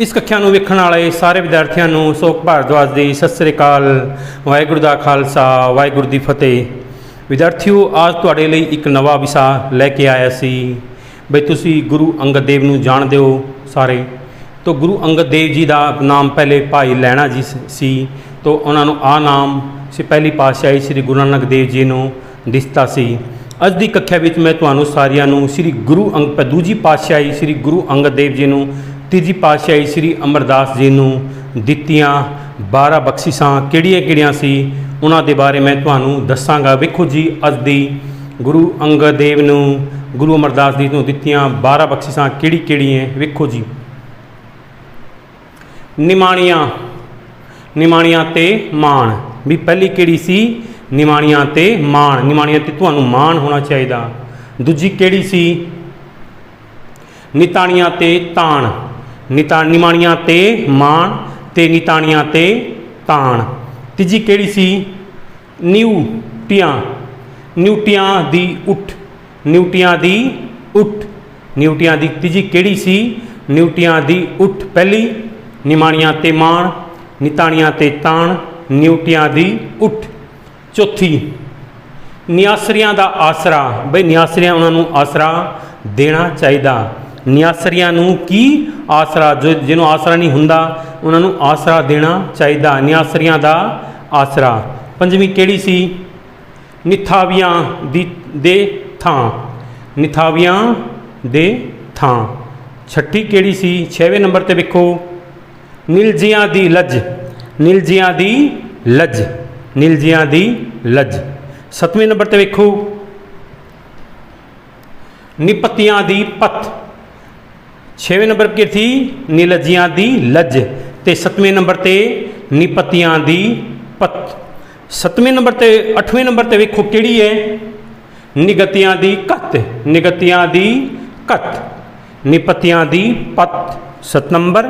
ਇਸ ਕੱਖਿਆ ਨੂੰ ਵੇਖਣ ਵਾਲੇ ਸਾਰੇ ਵਿਦਿਆਰਥੀਆਂ ਨੂੰ ਸੋਕ ਭਾਰਦਵਾਜ ਦੀ ਸਤਿ ਸ੍ਰੀ ਅਕਾਲ, ਵਾਹਿਗੁਰੂ ਦਾ ਖਾਲਸਾ, ਵਾਹਿਗੁਰੂ ਦੀ ਫਤਿਹ। ਵਿਦਿਆਰਥੀਓ, ਅੱਜ ਤੁਹਾਡੇ ਲਈ ਇੱਕ ਨਵਾਂ ਵਿਸ਼ਾ ਲੈ ਕੇ ਆਇਆ ਸੀ। ਬਈ ਤੁਸੀਂ ਗੁਰੂ ਅੰਗਦ ਦੇਵ ਨੂੰ ਜਾਣਦੇ ਹੋ ਸਾਰੇ। ਤੋ ਗੁਰੂ ਅੰਗਦ ਦੇਵ ਜੀ ਦਾ ਨਾਮ ਪਹਿਲੇ ਭਾਈ ਲੈਣਾ ਜੀ ਸੀ ਤੋ ਉਹਨਾਂ ਨੂੰ ਆ ਨਾਮ ਸੀ ਪਹਿਲੀ ਪਾਤਸ਼ਾਹੀ ਸ੍ਰੀ ਗੁਰੂ ਨਾਨਕ ਦੇਵ ਜੀ ਨੂੰ ਦਿੱਤਾ ਸੀ। ਅੱਜ ਦੀ ਕੱਖਿਆ ਵਿੱਚ ਮੈਂ ਤੁਹਾਨੂੰ ਸਾਰਿਆਂ ਨੂੰ ਸ੍ਰੀ ਗੁਰੂ ਅੰਗ, ਦੂਜੀ ਪਾਤਸ਼ਾਹੀ ਸ੍ਰੀ ਗੁਰੂ ਅੰਗਦ ਦੇਵ ਜੀ ਨੂੰ ਤੀਜੀ ਪਾਤਸ਼ਾਹੀ ਸ੍ਰੀ ਅਮਰਦਾਸ ਜੀ ਨੂੰ ਦਿੱਤੀਆਂ 12 ਬਖਸ਼ਿਸ਼ਾਂ ਕਿਹੜੀਆਂ-ਕਿਹੜੀਆਂ ਸੀ? ਉਹਨਾਂ ਦੇ ਬਾਰੇ ਮੈਂ ਤੁਹਾਨੂੰ ਦੱਸਾਂਗਾ। ਵੇਖੋ ਜੀ, ਅੱਜ ਦੀ ਗੁਰੂ ਅੰਗਦ ਦੇਵ ਨੂੰ, ਗੁਰੂ ਅਮਰਦਾਸ ਜੀ ਨੂੰ ਦਿੱਤੀਆਂ 12 ਬਖਸ਼ਿਸ਼ਾਂ ਕਿਹੜੀ-ਕਿਹੜੀਆਂ ਵੇਖੋ ਜੀ। ਨਿਮਾਣੀਆਂ ਨਿਮਾਣੀਆਂ ਤੇ ਮਾਣ। ਵੀ ਪਹਿਲੀ ਕਿਹੜੀ ਸੀ? ਨਿਮਾਣੀਆਂ ਤੇ ਮਾਣ। ਨਿਮਾਣੀਆਂ ਤੇ ਤੁਹਾਨੂੰ ਮਾਣ ਹੋਣਾ ਚਾਹੀਦਾ। ਦੂਜੀ ਕਿਹੜੀ ਸੀ? ਨਿਤਾਣੀਆਂ ਤੇ ਤਾਣ। ਨਿਤਾ ਨਿਮਾਣੀਆਂ ਤੇ ਮਾਣ ਤੇ ਨਿਤਾਣੀਆਂ ਤੇ ਤਾਣ। ਤੀਜੀ ਕਿਹੜੀ ਸੀ? ਨਿਊਟੀਆਂ। ਨਿਊਟੀਆਂ ਦੀ ਉੱਠ। ਨਿਊਟੀਆਂ ਦੀ ਉੱਠ। ਨਿਊਟੀਆਂ ਦੀ ਤੀਜੀ ਕਿਹੜੀ ਸੀ? ਨਿਊਟੀਆਂ ਦੀ ਉੱਠ। ਪਹਿਲੀ, ਨਿਮਾਣੀਆਂ ਤੇ ਮਾਣ, ਨਿਤਾਣੀਆਂ ਤੇ ਤਾਣ, ਨਿਊਟੀਆਂ ਦੀ ਉੱਠ। ਚੌਥੀ, ਨਿਆਸਰੀਆਂ ਦਾ ਆਸਰਾ। ਬਈ ਨਿਆਸਰੀਆਂ ਉਹਨਾਂ ਨੂੰ ਆਸਰਾ ਦੇਣਾ ਚਾਹੀਦਾ। ਨਿਆਸਰੀਆਂ ਨੂੰ ਕੀ ਆਸਰਾ ਜੋ ਜਿਹਨੂੰ ਆਸਰਾ ਨਹੀਂ ਹੁੰਦਾ, ਉਹਨਾਂ ਨੂੰ ਆਸਰਾ ਦੇਣਾ ਚਾਹੀਦਾ। ਨਿਆਸਰੀਆਂ ਦਾ ਆਸਰਾ। ਪੰਜਵੀਂ ਕਿਹੜੀ ਸੀ? ਨਿਥਾਵੀਆਂ ਦੀ, ਦੇ ਥਾਂ। ਨਿਥਾਵੀਆਂ ਦੇ ਥਾਂ। ਛੱਠੀ ਕਿਹੜੀ ਸੀ? 6ਵੇਂ ਨੰਬਰ ਤੇ ਵੇਖੋ। ਨਿਲਜੀਆਂ ਦੀ ਲੱਜ। ਨਿਲਜੀਆਂ ਦੀ ਲੱਜ। ਨਿਲਜੀਆਂ ਦੀ ਲੱਜ। ਸੱਤਵੇਂ ਨੰਬਰ ਤੇ ਵੇਖੋ। ਨਿਪਤੀਆਂ ਦੀ ਪੱਤ 6ਵੇਂ ਨੰਬਰ ਕੀ ਸੀ ਨਿਲਜੀਆਂ ਦੀ ਲੱਜ ਤੇ 7ਵੇਂ ਨੰਬਰ ਤੇ ਨਿਪਤੀਆਂ ਦੀ ਪੱਤ 7ਵੇਂ ਨੰਬਰ ਤੇ 8ਵੇਂ ਨੰਬਰ ਤੇ ਵੇਖੋ ਕਿਹੜੀ ਹੈ ਨਿਗਤੀਆਂ ਦੀ ਕੱਤ ਨਿਗਤੀਆਂ ਦੀ ਕੱਤ ਨਿਪਤੀਆਂ ਦੀ ਪੱਤ 7 ਨੰਬਰ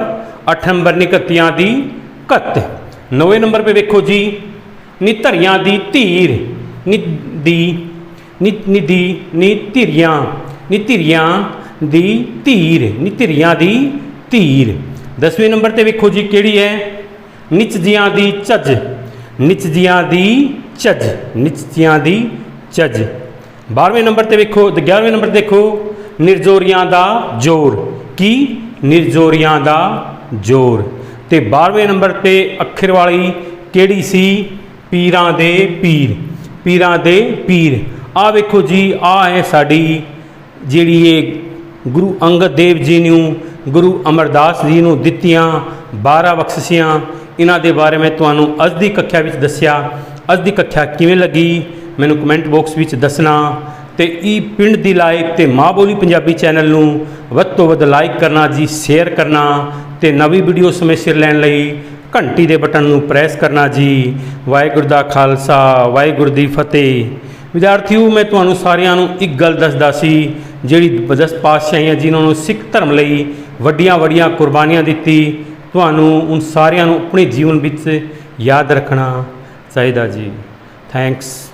8 ਨੰਬਰ ਨਿਗਤੀਆਂ ਦੀ ਕੱਤ 9ਵੇਂ ਨੰਬਰ ਤੇ ਵੇਖੋ ਜੀ ਨਿਧਰੀਆਂ ਦੀ ਧੀਰ ਨਿਧੀ ਨਿਧੀ ਨਿਧੀਰੀਆਂ ਨਿਧੀਰੀਆਂ ਦੀ ਧੀਰ ਨਿਧੀਰੀਆਂ ਦੀ ਧੀਰ। 10ਵੇਂ ਨੰਬਰ ਤੇ ਵੇਖੋ ਜੀ ਕਿਹੜੀ ਹੈ? ਨਿਚਜੀਆਂ ਦੀ ਝੱਜ ਨਿਚਜੀਆਂ ਦੀ ਝੱਜ ਨਿਚਜੀਆਂ ਦੀ ਝੱਜ। 12ਵੇਂ ਨੰਬਰ ਤੇ ਵੇਖੋ, ਤੇ 11ਵੇਂ ਨੰਬਰ ਤੇ ਦੇਖੋ, ਨਿਰਜੋਰੀਆਂ ਦਾ ਜੋਰ। ਕੀ? ਨਿਰਜੋਰੀਆਂ ਦਾ ਜੋਰ। ਤੇ 12ਵੇਂ ਨੰਬਰ ਤੇ ਅੱਖਰ ਵਾਲੀ ਕਿਹੜੀ ਸੀ? ਪੀਰਾਂ ਦੇ ਪੀਰ, ਪੀਰਾਂ ਦੇ ਪੀਰ। ਆ ਵੇਖੋ ਜੀ ਆ ਹੈ ਸਾਡੀ ਜਿਹੜੀ ਇਹ ਗੁਰੂ ਅੰਗਦ ਦੇਵ ਜੀ ਨੂੰ, ਗੁਰੂ ਅਮਰਦਾਸ ਜੀ ਨੂੰ ਦਿੱਤੀਆਂ 12 ਬਖਸ਼ਿਸ਼ਾਂ। ਇਹਨਾਂ ਦੇ ਬਾਰੇ ਮੈਂ ਤੁਹਾਨੂੰ ਅੱਜ ਦੀ ਕੱਖਿਆ ਵਿੱਚ ਦੱਸਿਆ। ਅੱਜ ਦੀ ਕੱਖਿਆ ਕਿਵੇਂ ਲੱਗੀ? ਮੈਨੂੰ ਕਮੈਂਟ ਬਾਕਸ ਵਿੱਚ ਦੱਸਣਾ। ਤੇ ਇਹ ਪਿੰਡ ਦੀ ਲਾਈਵ ਤੇ ਮਾਂ ਬੋਲੀ ਪੰਜਾਬੀ ਚੈਨਲ ਨੂੰ ਵੱਧ ਤੋਂ ਵੱਧ ਲਾਈਕ ਕਰਨਾ ਜੀ, ਸ਼ੇਅਰ ਕਰਨਾ ਤੇ ਨਵੀਂ ਵੀਡੀਓ ਸਮੇਂ ਸਿਰ ਲੈਣ ਲਈ ਘੰਟੀ ਦੇ ਬਟਨ ਨੂੰ ਪ੍ਰੈਸ ਕਰਨਾ ਜੀ। ਵਾਹਿਗੁਰੂ ਦਾ ਖਾਲਸਾ, ਵਾਹਿਗੁਰੂ ਦੀ ਫਤਿਹ। ਵਿਦਿਆਰਥੀਓ, ਮੈਂ ਤੁਹਾਨੂੰ ਸਾਰਿਆਂ ਨੂੰ ਇੱਕ ਗੱਲ ਦੱਸਦਾ ਸੀ ਜਿਹੜੀ ਦਸ ਪਾਤਸ਼ਾਹੀਆਂ ਜਿਨ੍ਹਾਂ ਨੂੰ ਸਿੱਖ ਧਰਮ ਲਈ ਵੱਡੀਆਂ ਵੱਡੀਆਂ ਕੁਰਬਾਨੀਆਂ ਦਿੱਤੀ, ਤੁਹਾਨੂੰ ਉਨ ਸਾਰਿਆਂ ਨੂੰ ਆਪਣੇ ਜੀਵਨ ਵਿੱਚ ਯਾਦ ਰੱਖਣਾ ਚਾਹੀਦਾ ਜੀ। ਥੈਂਕਸ